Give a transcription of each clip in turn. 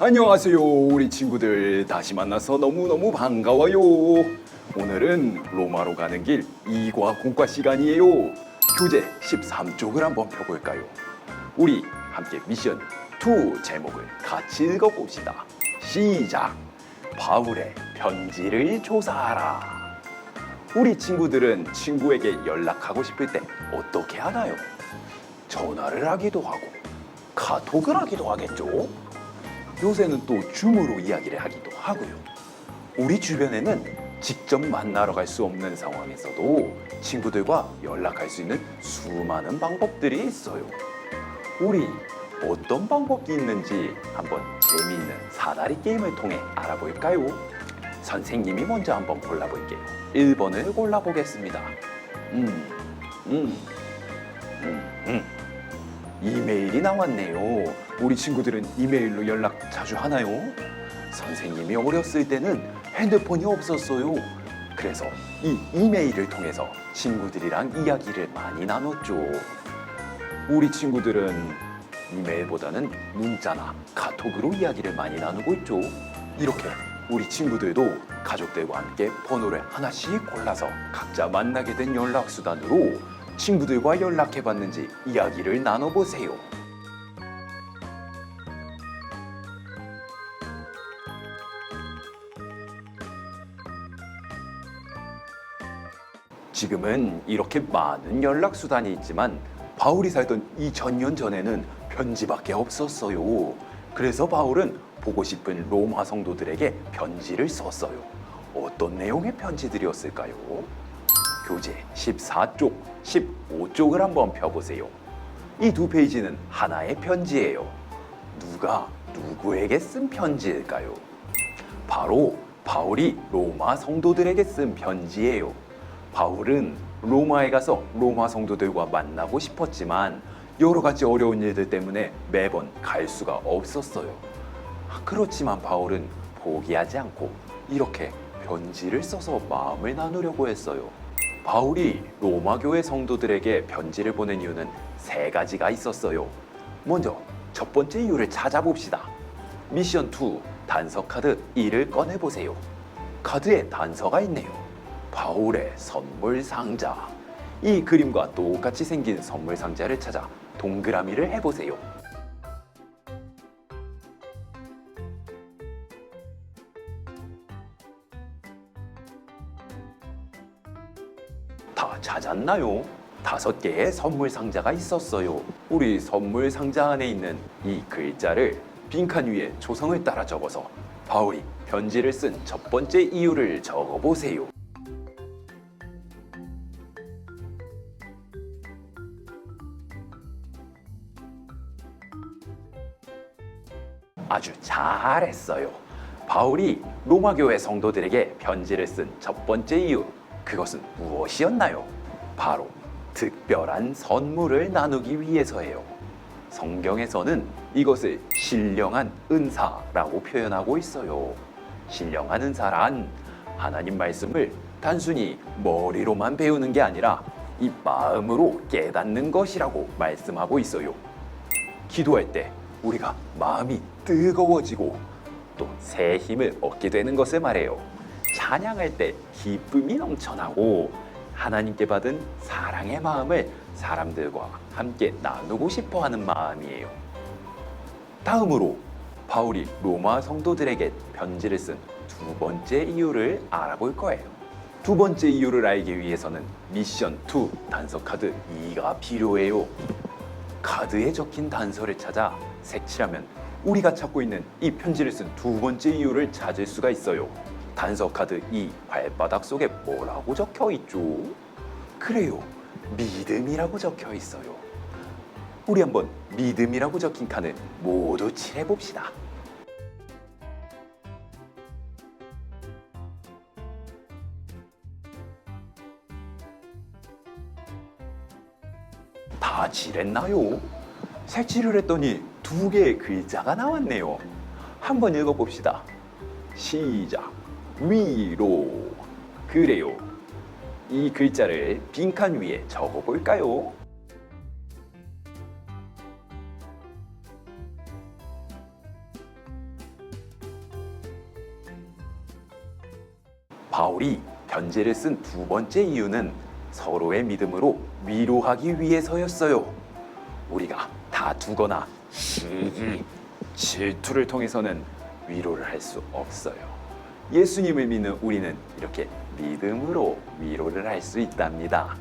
안녕하세요 우리 친구들. 다시 만나서 너무너무 반가워요. 오늘은 로마로 가는 길 2과 공과 시간이에요. 교재 13쪽을 한번 펴볼까요? 우리 함께 미션 2 제목을 같이 읽어봅시다. 시작! 바울의 편지를 조사하라. 우리 친구들은 친구에게 연락하고 싶을 때 어떻게 하나요? 전화를 하기도 하고 카톡을 하기도 하겠죠? 요새는 또 줌으로 이야기를 하기도 하고요. 우리 주변에는 직접 만나러 갈 수 없는 상황에서도 친구들과 연락할 수 있는 수많은 방법들이 있어요. 우리 어떤 방법이 있는지 한번 재미있는 사다리 게임을 통해 알아볼까요? 선생님이 먼저 한번 골라볼게요. 1번을 골라보겠습니다. 음, 음, 음, 음. 이메일이 나왔네요. 우리 친구들은 이메일로 연락 자주 하나요? 선생님이 어렸을 때는 핸드폰이 없었어요. 그래서 이 이메일을 통해서 친구들이랑 이야기를 많이 나눴죠. 우리 친구들은 이메일보다는 문자나 카톡으로 이야기를 많이 나누고 있죠. 이렇게 우리 친구들도 가족들과 함께 번호를 하나씩 골라서 각자 만나게 된 연락수단으로 친구들과 연락해봤는지 이야기를 나눠보세요. 지금은 이렇게 많은 연락 수단이 있지만 바울이 살던 2000년 전에는 편지밖에 없었어요. 그래서 바울은 보고 싶은 로마 성도들에게 편지를 썼어요. 어떤 내용의 편지들이었을까요? 교재 14쪽, 15쪽을 한번 펴보세요. 이 두 페이지는 하나의 편지예요. 누가 누구에게 쓴 편지일까요? 바로 바울이 로마 성도들에게 쓴 편지예요. 바울은 로마에 가서 로마 성도들과 만나고 싶었지만 여러 가지 어려운 일들 때문에 매번 갈 수가 없었어요. 그렇지만 바울은 포기하지 않고 이렇게 편지를 써서 마음을 나누려고 했어요. 바울이 로마 교회 성도들에게 편지를 보낸 이유는 세 가지가 있었어요. 먼저 첫 번째 이유를 찾아봅시다. 미션 2 단서 카드 1을 꺼내 보세요. 카드에 단서가 있네요. 바울의 선물 상자. 이 그림과 똑같이 생긴 선물 상자를 찾아 동그라미를 해보세요. 다 찾았나요? 다섯 개의 선물 상자가 있었어요. 우리 선물 상자 안에 있는 이 글자를 빈칸 위에 조성을 따라 적어서 바울이 편지를 쓴 첫 번째 이유를 적어 보세요. 잘했어요. 바울이 로마 교회 성도들에게 편지를 쓴 첫 번째 이유 그것은 무엇이었나요? 바로 특별한 선물을 나누기 위해서예요. 성경에서는 이것을 신령한 은사라고 표현하고 있어요. 신령한 은사란 하나님 말씀을 단순히 머리로만 배우는 게 아니라 이 마음으로 깨닫는 것이라고 말씀하고 있어요. 기도할 때 우리가 마음이 뜨거워지고 또 새 힘을 얻게 되는 것을 말해요. 찬양할 때 기쁨이 넘쳐나고 하나님께 받은 사랑의 마음을 사람들과 함께 나누고 싶어 하는 마음이에요. 다음으로 바울이 로마 성도들에게 편지를 쓴 두 번째 이유를 알아볼 거예요. 두 번째 이유를 알기 위해서는 미션 2 단서 카드 2가 필요해요. 카드에 적힌 단서를 찾아 색칠하면 우리가 찾고 있는 이 편지를 쓴 두 번째 이유를 찾을 수가 있어요. 단서 카드 2 발바닥 속에 뭐라고 적혀 있죠? 그래요. 믿음이라고 적혀 있어요. 우리 한번 믿음이라고 적힌 칸을 모두 칠해 봅시다. 다 칠했나요? 색칠을 했더니 두 개의 글자가 나왔네요. 한번 읽어봅시다. 시작. 위로. 그래요. 이 글자를 빈칸 위에 적어볼까요? 바울이 편지를 쓴 두 번째 이유는 서로의 믿음으로 위로하기 위해서였어요. 우리가 다 두거나 시기, 질투를 통해서는 위로를 할 수 없어요. 예수님을 믿는 우리는 이렇게 믿음으로 위로를 할 수 있답니다.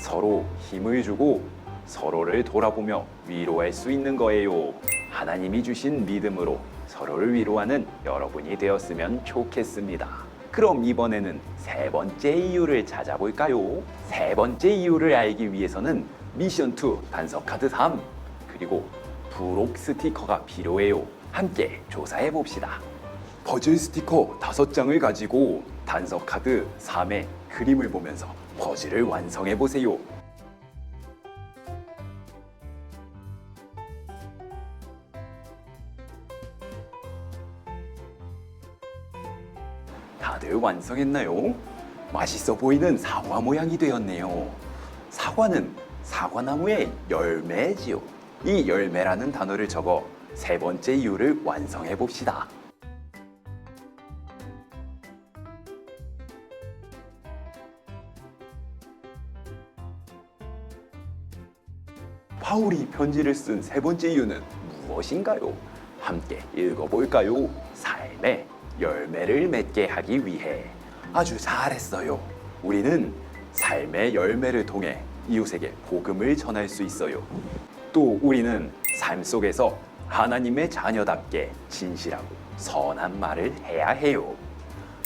서로 힘을 주고 서로를 돌아보며 위로할 수 있는 거예요. 하나님이 주신 믿음으로 서로를 위로하는 여러분이 되었으면 좋겠습니다. 그럼 이번에는 세 번째 이유를 찾아볼까요? 세 번째 이유를 알기 위해서는 미션 2 단서 카드 3 그리고 부록 스티커가 필요해요. 함께 조사해 봅시다. 퍼즐 스티커 다섯 장을 가지고 단서 카드 3의 그림을 보면서 퍼즐을 완성해 보세요. 다들 완성했나요? 맛있어 보이는 사과 모양이 되었네요. 사과는 사과나무의 열매지요. 이 열매라는 단어를 적어 세 번째 이유를 완성해 봅시다. 바울이 편지를 쓴 세 번째 이유는 무엇인가요? 함께 읽어볼까요? 삶의 열매를 맺게 하기 위해 아주 잘했어요. 우리는 삶의 열매를 통해 이웃에게 복음을 전할 수 있어요. 또 우리는 삶 속에서 하나님의 자녀답게 진실하고 선한 말을 해야 해요.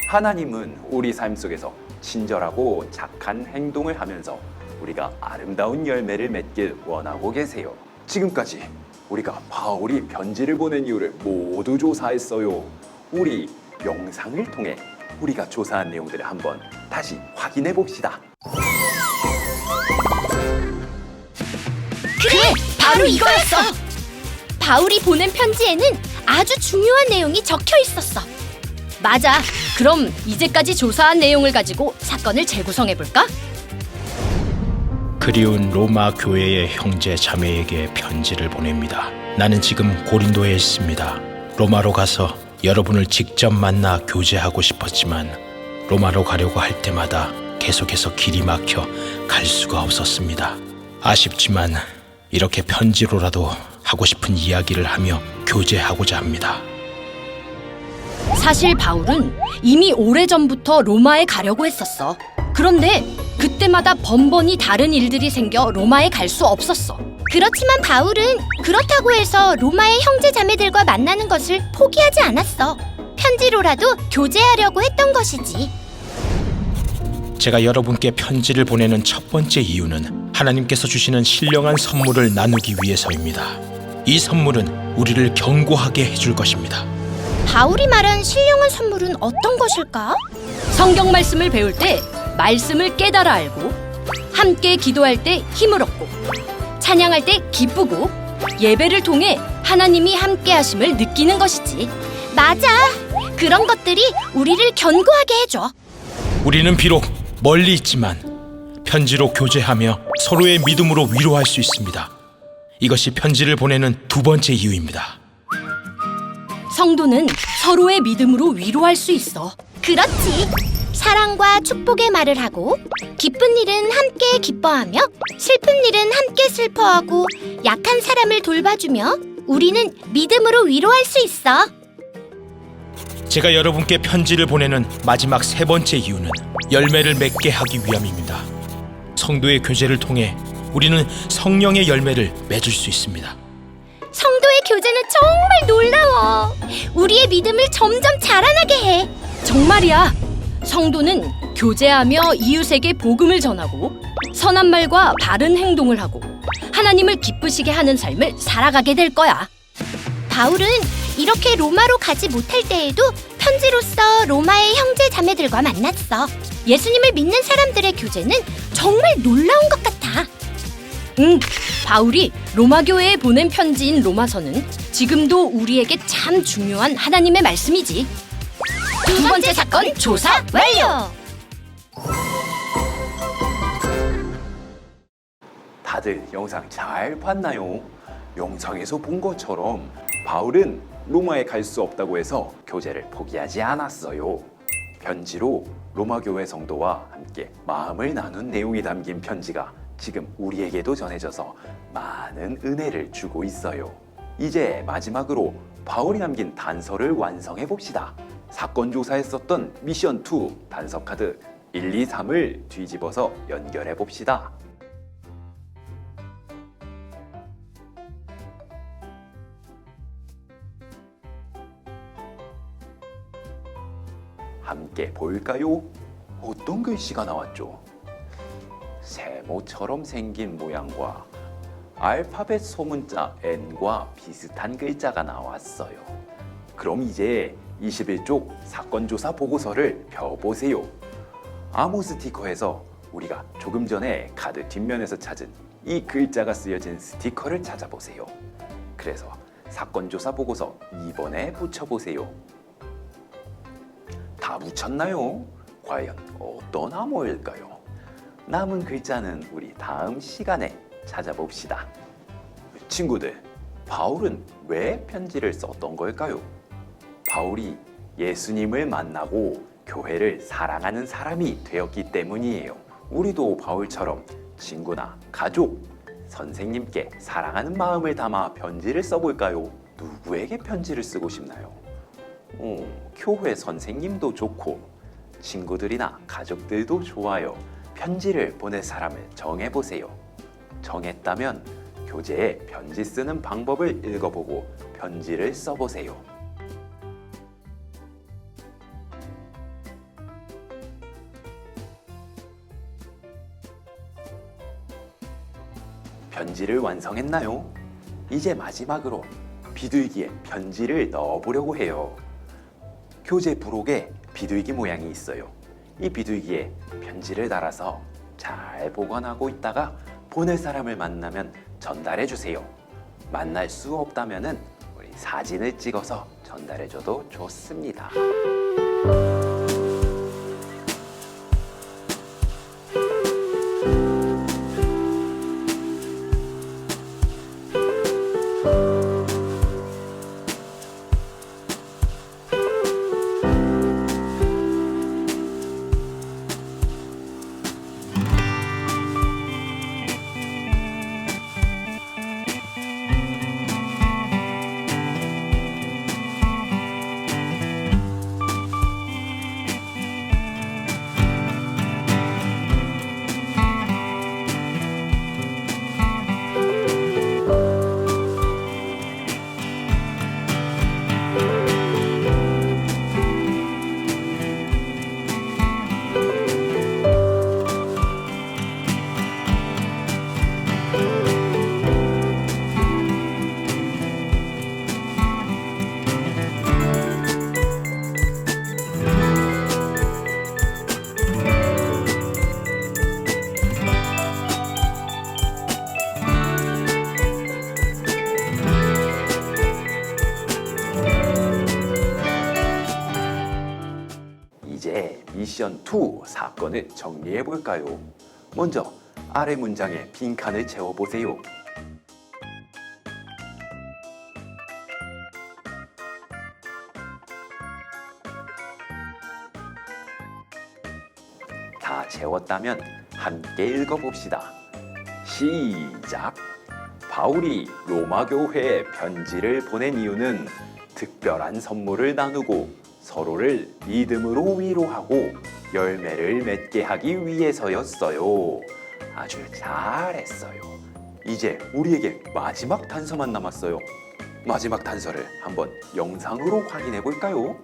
하나님은 우리 삶 속에서 친절하고 착한 행동을 하면서 우리가 아름다운 열매를 맺길 원하고 계세요. 지금까지 우리가 바울이 편지를 보낸 이유를 모두 조사했어요. 우리 영상을 통해 우리가 조사한 내용들을 한번 다시 확인해 봅시다. 바로 이거였어. 바울이 보낸 편지에는 아주 중요한 내용이 적혀 있었어. 맞아. 그럼 이제까지 조사한 내용을 가지고 사건을 재구성해 볼까? 그리운 로마 교회의 형제 자매에게 편지를 보냅니다. 나는 지금 고린도에 있습니다. 로마로 가서 여러분을 직접 만나 교제하고 싶었지만 로마로 가려고 할 때마다 계속해서 길이 막혀 갈 수가 없었습니다. 아쉽지만 이렇게 편지로라도 하고 싶은 이야기를 하며 교제하고자 합니다. 사실 바울은 이미 오래전부터 로마에 가려고 했었어. 그런데 그때마다 번번이 다른 일들이 생겨 로마에 갈 수 없었어. 그렇지만 바울은 그렇다고 해서 로마의 형제 자매들과 만나는 것을 포기하지 않았어. 편지로라도 교제하려고 했던 것이지. 제가 여러분께 편지를 보내는 첫 번째 이유는 하나님께서 주시는 신령한 선물을 나누기 위해서입니다. 이 선물은 우리를 견고하게 해줄 것입니다. 바울이 말한 신령한 선물은 어떤 것일까? 성경 말씀을 배울 때 말씀을 깨달아 알고 함께 기도할 때 힘을 얻고 찬양할 때 기쁘고 예배를 통해 하나님이 함께 하심을 느끼는 것이지. 맞아. 그런 것들이 우리를 견고하게 해줘. 우리는 비록 멀리 있지만 편지로 교제하며 서로의 믿음으로 위로할 수 있습니다. 이것이 편지를 보내는 두 번째 이유입니다. 성도는 서로의 믿음으로 위로할 수 있어. 그렇지. 사랑과 축복의 말을 하고 기쁜 일은 함께 기뻐하며 슬픈 일은 함께 슬퍼하고 약한 사람을 돌봐주며 우리는 믿음으로 위로할 수 있어. 제가 여러분께 편지를 보내는 마지막 세 번째 이유는 열매를 맺게 하기 위함입니다. 성도의 교제를 통해 우리는 성령의 열매를 맺을 수 있습니다. 성도의 교제는 정말 놀라워. 우리의 믿음을 점점 자라나게 해. 정말이야. 성도는 교제하며 이웃에게 복음을 전하고 선한 말과 바른 행동을 하고 하나님을 기쁘시게 하는 삶을 살아가게 될 거야. 바울은 이렇게 로마로 가지 못할 때에도 편지로서 로마의 형제 자매들과 만났어. 예수님을 믿는 사람들의 교제는 정말 놀라운 것 같아. 응, 바울이 로마 교회에 보낸 편지인 로마서는 지금도 우리에게 참 중요한 하나님의 말씀이지. 두 번째 사건 조사 완료. 다들 영상 잘 봤나요? 영상에서 본 것처럼 바울은 로마에 갈 수 없다고 해서 교제를 포기하지 않았어요. 편지로 로마 교회 성도와 함께 마음을 나눈 내용이 담긴 편지가 지금 우리에게도 전해져서 많은 은혜를 주고 있어요. 이제 마지막으로 바울이 남긴 단서를 완성해 봅시다. 사건 조사에 썼던 미션 2 단서 카드 1, 2, 3을 뒤집어서 연결해 봅시다. 함께 볼까요? 어떤 글씨가 나왔죠? 세모처럼 생긴 모양과 알파벳 소문자 N과 비슷한 글자가 나왔어요. 그럼 이제 21쪽 사건 조사 보고서를 펴보세요. 아모 스티커에서 우리가 조금 전에 카드 뒷면에서 찾은 이 글자가 쓰여진 스티커를 찾아보세요. 그래서 사건 조사 보고서 2번에 붙여보세요. 다 붙였나요? 과연 어떤 암호일까요? 남은 글자는 우리 다음 시간에 찾아봅시다. 친구들, 바울은 왜 편지를 썼던 걸까요? 바울이 예수님을 만나고 교회를 사랑하는 사람이 되었기 때문이에요. 우리도 바울처럼 친구나 가족, 선생님께 사랑하는 마음을 담아 편지를 써볼까요? 누구에게 편지를 쓰고 싶나요? 어, 교회 선생님도 좋고 친구들이나 가족들도 좋아요. 편지를 보낼 사람을 정해보세요. 정했다면 교재에 편지 쓰는 방법을 읽어보고 편지를 써보세요. 편지를 완성했나요? 이제 마지막으로 비둘기에 편지를 넣어보려고 해요. 교재 부록에 비둘기 모양이 있어요. 이 비둘기에 편지를 달아서 잘 보관하고 있다가 보낼 사람을 만나면 전달해 주세요. 만날 수 없다면은 우리 사진을 찍어서 전달해 줘도 좋습니다. 미션 2 사건을 정리해 볼까요? 먼저 아래 문장에 빈칸을 채워 보세요. 다 채웠다면 함께 읽어봅시다. 시작. 바울이 로마 교회에 편지를 보낸 이유는 특별한 선물을 나누고 서로를 믿음으로 위로하고 열매를 맺게 하기 위해서였어요. 아주 잘했어요. 이제 우리에게 마지막 단서만 남았어요. 마지막 단서를 한번 영상으로 확인해 볼까요?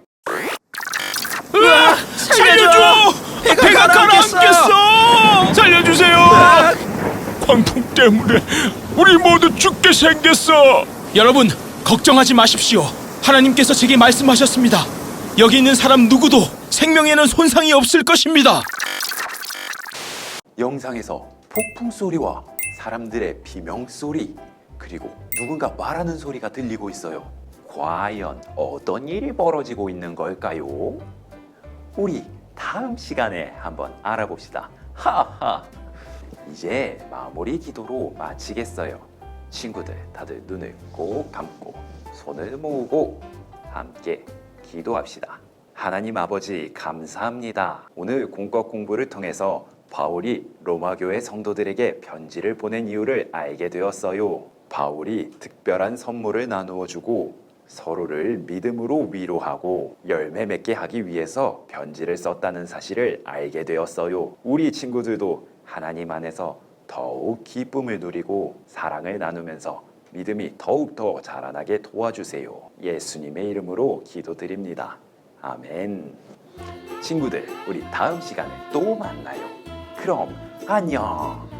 살려줘! 배가 가라앉겠어! 살려주세요! 광풍 때문에 우리 모두 죽게 생겼어! 여러분, 걱정하지 마십시오. 하나님께서 제게 말씀하셨습니다. 여기 있는 사람 누구도 생명에는 손상이 없을 것입니다. 영상에서 폭풍 소리와 사람들의 비명 소리 그리고 누군가 말하는 소리가 들리고 있어요. 과연 어떤 일이 벌어지고 있는 걸까요? 우리 다음 시간에 한번 알아봅시다. 하하. 이제 마무리 기도로 마치겠어요. 친구들 다들 눈을 꼭 감고 손을 모으고 함께 기도합시다. 하나님 아버지 감사합니다. 오늘 공과 공부를 통해서 바울이 로마 교회 성도들에게 편지를 보낸 이유를 알게 되었어요. 바울이 특별한 선물을 나누어 주고 서로를 믿음으로 위로하고 열매 맺게 하기 위해서 편지를 썼다는 사실을 알게 되었어요. 우리 친구들도 하나님 안에서 더욱 기쁨을 누리고 사랑을 나누면서 믿음이 더욱 더 자라나게 도와주세요. 예수님의 이름으로 기도드립니다. 아멘. 친구들, 우리 다음 시간에 또 만나요. 그럼 안녕.